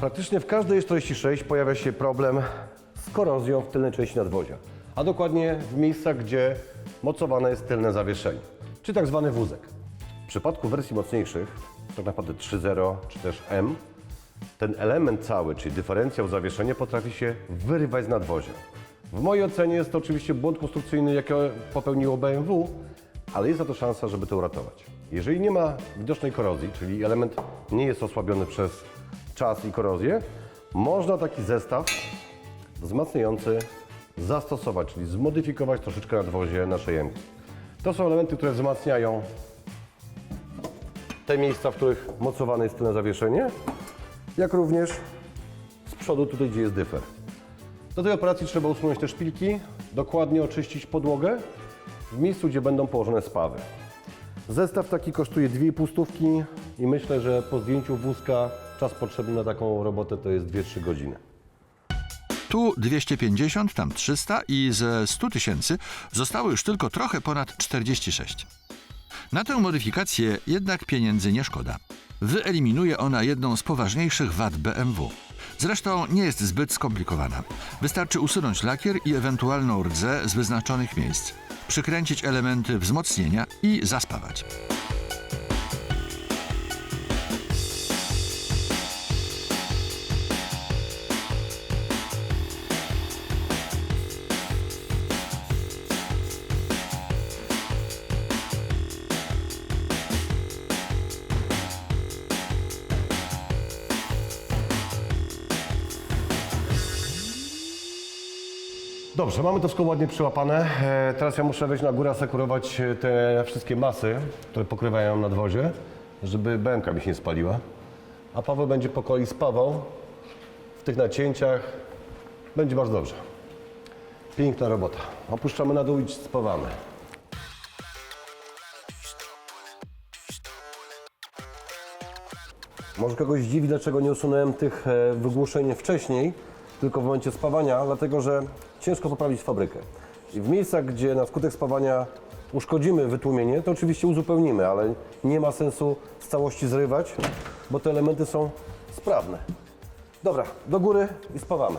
Praktycznie w każdej 46 pojawia się problem z korozją w tylnej części nadwozia, a dokładnie w miejscach, gdzie mocowane jest tylne zawieszenie, czy tak zwany wózek. W przypadku wersji mocniejszych, tak naprawdę 3.0 czy też M, ten element cały, czyli dyferencjał zawieszenia potrafi się wyrywać z nadwozia. W mojej ocenie jest to oczywiście błąd konstrukcyjny, jaki popełniło BMW, ale jest za to szansa, żeby to uratować. Jeżeli nie ma widocznej korozji, czyli element nie jest osłabiony przez czas i korozję, można taki zestaw wzmacniający zastosować, czyli zmodyfikować troszeczkę nadwozie naszej jemki. To są elementy, które wzmacniają te miejsca, w których mocowane jest tylne zawieszenie, jak również z przodu tutaj, gdzie jest dyfer. Do tej operacji trzeba usunąć te szpilki, dokładnie oczyścić podłogę w miejscu, gdzie będą położone spawy. Zestaw taki kosztuje 2,5 stówki i myślę, że po zdjęciu wózka czas potrzebny na taką robotę to jest 2-3 godziny. Tu 250, tam 300 i ze 100 tysięcy zostało już tylko trochę ponad 46. Na tę modyfikację jednak pieniędzy nie szkoda. Wyeliminuje ona jedną z poważniejszych wad BMW. Zresztą nie jest zbyt skomplikowana. Wystarczy usunąć lakier i ewentualną rdzę z wyznaczonych miejsc, przykręcić elementy wzmocnienia i zaspawać. Dobrze, mamy to wszystko ładnie przyłapane. E, Teraz ja muszę wejść na górę, asekurować e, te wszystkie masy, które pokrywają nadwozie, żeby BMK mi się nie spaliła. A Paweł będzie po kolei spawał w tych nacięciach. Będzie bardzo dobrze. Piękna robota. Opuszczamy na dół i spawamy. Może kogoś dziwi, dlaczego nie usunąłem tych e, wygłuszeń wcześniej, tylko w momencie spawania, dlatego że ciężko poprawić fabrykę. I w miejscach, gdzie na skutek spawania uszkodzimy wytłumienie, to oczywiście uzupełnimy, ale nie ma sensu z całości zrywać, bo te elementy są sprawne. Dobra, do góry i spawamy.